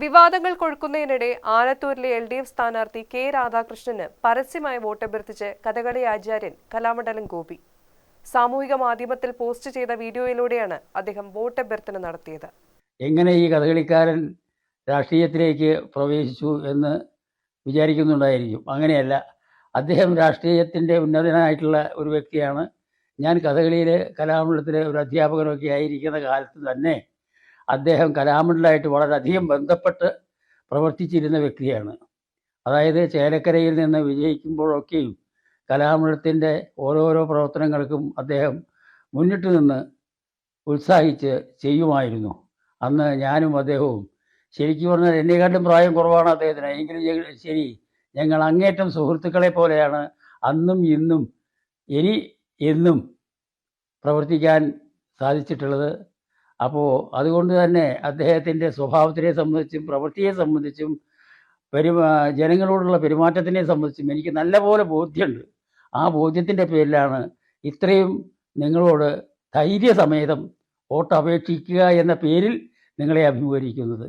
വിവാദങ്ങൾ കൊഴുക്കുന്നതിനിടെ ആലത്തൂരിലെ എൽ ഡി എഫ് സ്ഥാനാർത്ഥി കെ രാധാകൃഷ്ണന് പരസ്യമായി വോട്ട് വോട്ടഭ്യർത്ഥിച്ച് കഥകളി ആചാര്യൻ കലാമണ്ഡലം ഗോപി. സാമൂഹിക മാധ്യമത്തിൽ പോസ്റ്റ് ചെയ്ത വീഡിയോയിലൂടെയാണ് അദ്ദേഹം വോട്ടഭ്യർത്ഥന നടത്തിയത്. എങ്ങനെ ഈ കഥകളിക്കാരൻ രാഷ്ട്രീയത്തിലേക്ക് പ്രവേശിച്ചു എന്ന് വിചാരിക്കുന്നുണ്ടായിരിക്കും. അങ്ങനെയല്ല അദ്ദേഹം രാഷ്ട്രീയത്തിന്റെ ഉന്നതനായിട്ടുള്ള ഒരു വ്യക്തിയാണ്. ഞാൻ കഥകളിയിലെ കലാമണ്ഡലത്തിലെ ഒരു അധ്യാപകനൊക്കെ ആയിരിക്കുന്ന കാലത്ത് തന്നെ അദ്ദേഹം കലാമണ്ഡലമായിട്ട് വളരെയധികം ബന്ധപ്പെട്ട് പ്രവർത്തിച്ചിരുന്ന വ്യക്തിയാണ്. അതായത് ചേലക്കരയിൽ നിന്ന് വിജയിക്കുമ്പോഴൊക്കെയും കലാമണ്ഡലത്തിന്റെ ഓരോരോ പ്രവർത്തനങ്ങൾക്കും അദ്ദേഹം മുന്നിട്ട് നിന്ന് ഉത്സാഹിച്ച് ചെയ്യുമായിരുന്നു. അന്ന് ഞാനും അദ്ദേഹവും ശരിക്കും പറഞ്ഞാൽ എന്നെക്കാട്ടും പ്രായം കുറവാണ് അദ്ദേഹത്തിന്. എങ്കിലും ശരി ഞങ്ങൾ അങ്ങേറ്റം സുഹൃത്തുക്കളെ പോലെയാണ് അന്നും ഇന്നും ഇനി എന്നും പ്രവർത്തിക്കാൻ സാധിച്ചിട്ടുള്ളത്. അപ്പോൾ അതുകൊണ്ട് തന്നെ അദ്ദേഹത്തിന്റെ സ്വഭാവത്തിനെ സംബന്ധിച്ചും പ്രവൃത്തിയെ സംബന്ധിച്ചും പെരുമാ ജനങ്ങളോടുള്ള പെരുമാറ്റത്തിനെ സംബന്ധിച്ചും എനിക്ക് നല്ലപോലെ ബോധ്യമുണ്ട്. ആ ബോധ്യത്തിന്റെ പേരിലാണ് ഇത്രയും നിങ്ങളോട് ധൈര്യസമേതം വോട്ട് അപേക്ഷിക്കുക എന്ന പേരിൽ നിങ്ങളെ അഭിമുഖീകരിക്കുന്നത്.